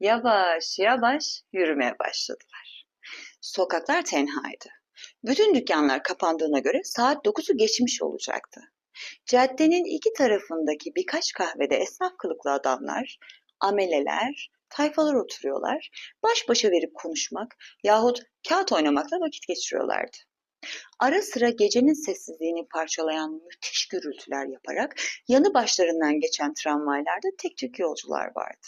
yavaş yavaş yürümeye başladılar. Sokaklar tenhaydı. Bütün dükkanlar kapandığına göre saat 9'u geçmiş olacaktı. Caddenin iki tarafındaki birkaç kahvede esnaf kılıklı adamlar, ameleler, tayfalar oturuyorlar, baş başa verip konuşmak yahut kağıt oynamakla vakit geçiriyorlardı. Ara sıra gecenin sessizliğini parçalayan müthiş gürültüler yaparak yanı başlarından geçen tramvaylarda tek tük yolcular vardı.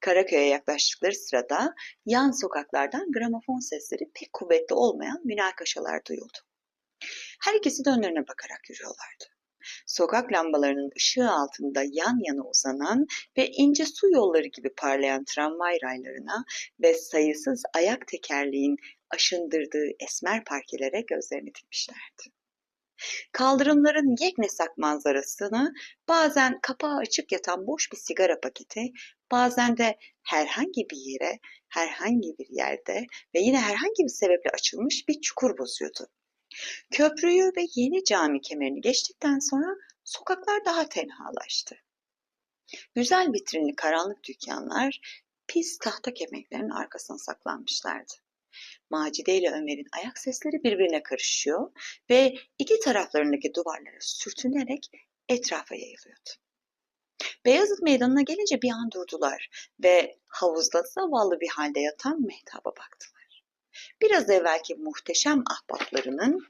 Karaköy'e yaklaştıkları sırada yan sokaklardan gramofon sesleri pek kuvvetli olmayan münakaşalar duyuldu. Her ikisi de önlerine bakarak yürüyorlardı. Sokak lambalarının ışığı altında yan yana uzanan ve ince su yolları gibi parlayan tramvay raylarına ve sayısız ayak tekerleğin aşındırdığı esmer parkelere gözlerini dikmişlerdi. Kaldırımların yeknesak manzarasını bazen kapağı açık yatan boş bir sigara paketi, bazen de herhangi bir yere, herhangi bir yerde ve yine herhangi bir sebeple açılmış bir çukur bozuyordu. Köprüyü ve yeni cami kemerini geçtikten sonra sokaklar daha tenhalaştı. Güzel vitrinli karanlık dükkanlar pis tahta kemeklerin arkasına saklanmışlardı. Macide ile Ömer'in ayak sesleri birbirine karışıyor ve iki taraflarındaki duvarlara sürtünerek etrafa yayılıyordu. Beyazıt Meydanı'na gelince bir an durdular ve havuzda zavallı bir halde yatan Mehtap'a baktılar. Biraz evvelki muhteşem ahbaplarının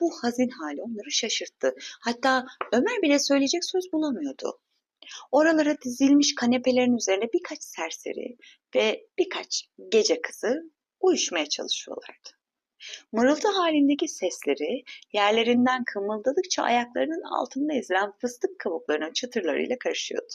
bu hazin hali onları şaşırttı. Hatta Ömer bile söyleyecek söz bulamıyordu. Oralara dizilmiş kanepelerin üzerine birkaç serseri ve birkaç gece kızı uyuşmaya çalışıyorlardı. Mırıltı halindeki sesleri yerlerinden kımıldadıkça ayaklarının altında ezilen fıstık kabuklarının çıtırlarıyla karışıyordu.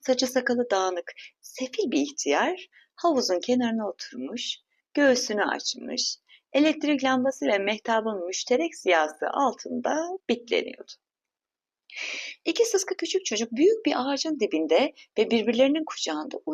Saçı sakalı dağınık, sefil bir ihtiyar havuzun kenarına oturmuş, göğsünü açmış, elektrik lambasıyla mehtabın müşterek ziyası altında bitleniyordu. İki sıska küçük çocuk büyük bir ağacın dibinde ve birbirlerinin kucağında uyum